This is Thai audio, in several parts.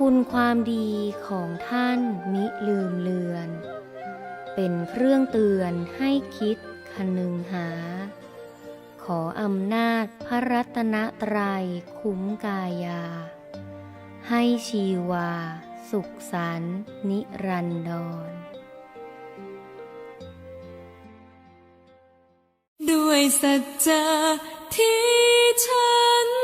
คุณความดีของท่านมิลืมเลือน เป็นเครื่องเตือนให้คิดคนึงหา ขออำนาจพระรัตนตรัยคุ้มกายา ให้ชีวา สุขสันนิรันดร ด้วยสัจจะที่ฉัน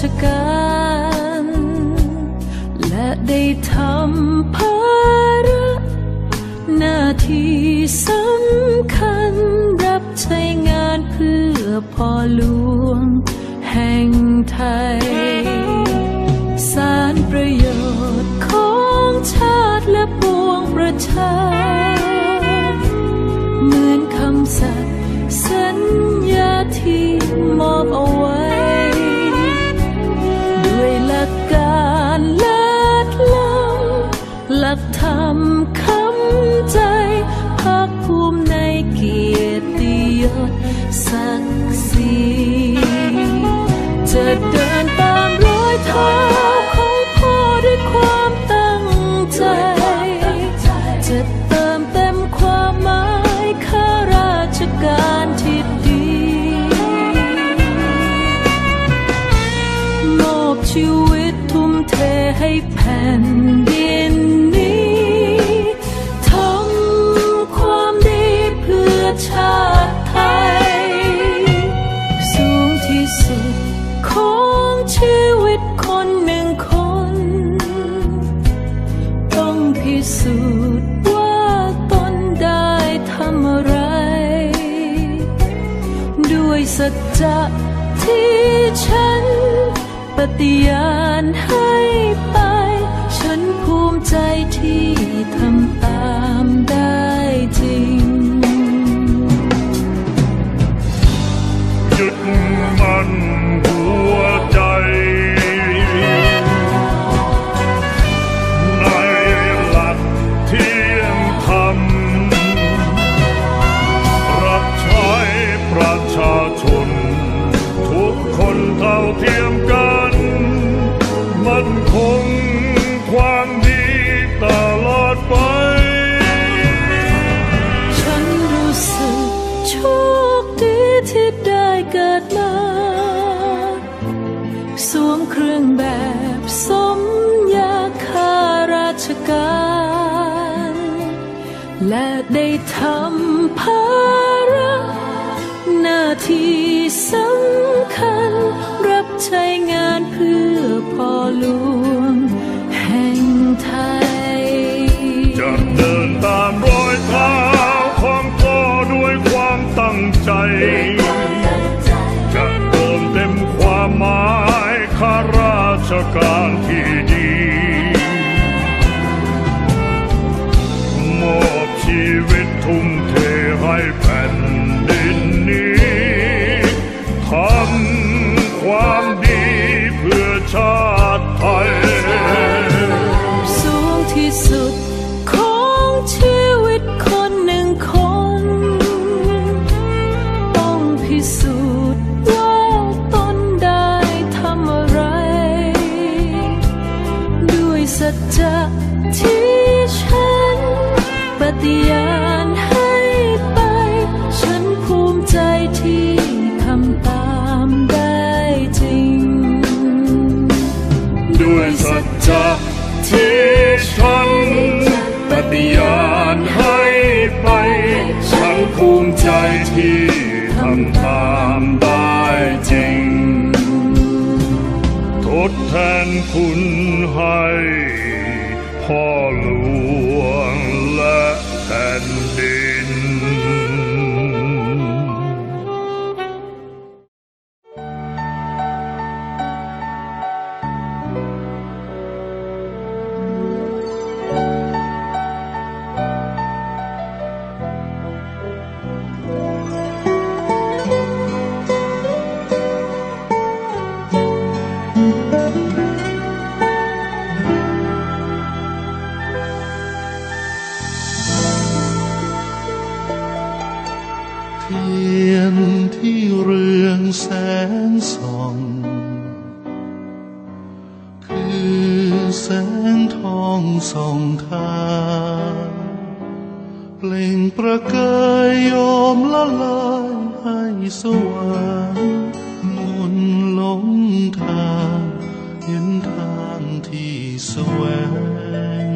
ชการและได้ทำภาระหน้าที่สำคัญรับใช้งานเพื่อพ่อหลวงแห่งไทย สารประโยชน์ของชาติและปวงประชา ศั สัจจะที่ฉัน ปฏิญาณให้ไป ฉันภูมิใจที่ทำตามได้ เช้งานเพื่อพ่อหลวงแห่งไทย จะเดินตามรอยเท้าของพ่อด้วยความตั้งใจ จะเติมเต็มความหมายข้าราชการที่ แทนคุณให้พ่อหลวง นที่เรืองแสงส่อง คือแสงทองส่องทางเปล่งประกายโยมละลายให้สว่างหมุนหลงทางเห็นทางที่แสวง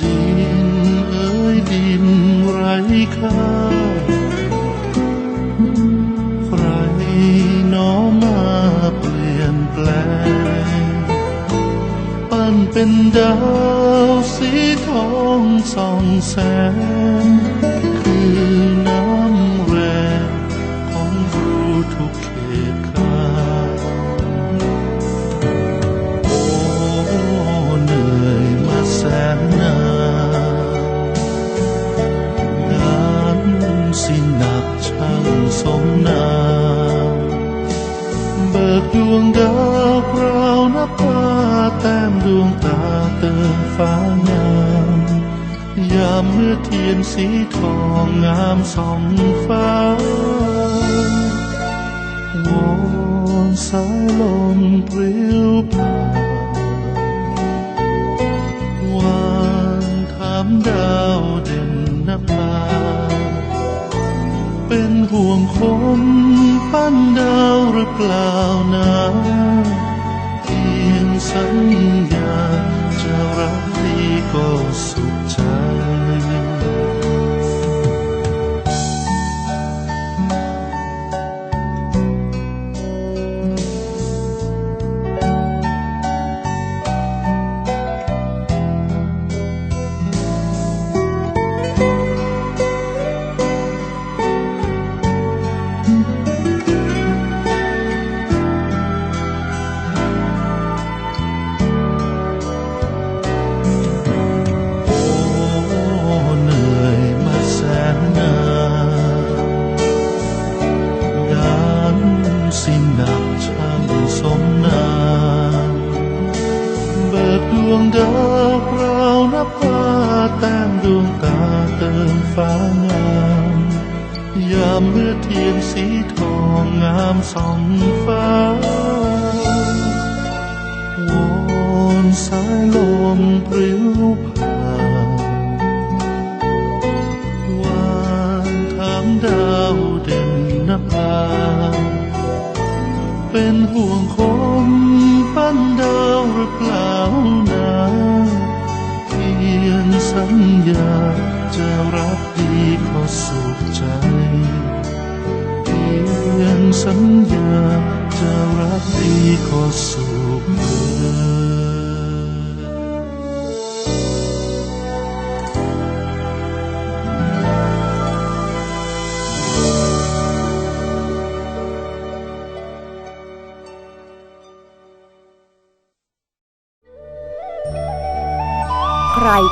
ดินเอ้ยดินไรค่า เป็นดาวสีทองส่องแสง คือน้ำแรงของรูทุกเขตขาโอ้เหนื่อยมาแสนนานงานสิหนักช่างสมนามเบิกดวงดาว ตาเติมฟ้างามยามเมื่อเทียนสีทองงามส่องฟ้าวอนสายลมปลิวผ่านวานถามดาวเด่นนภาเป็นห่วงคนปั้นดาวหรือเปล่านะ สัญญาจะรักดีก็สุ ดวงดาวราวนับฟ้าแต้มดวงตาเติมฟ้างามยามเมื่อเทียนสีทองงามส่องฟ้าวอนสายลมปลิว พียงสัญญา จะรักดีขอสุขใจ เพียงสัญญา จะรักดีขอสุขใจ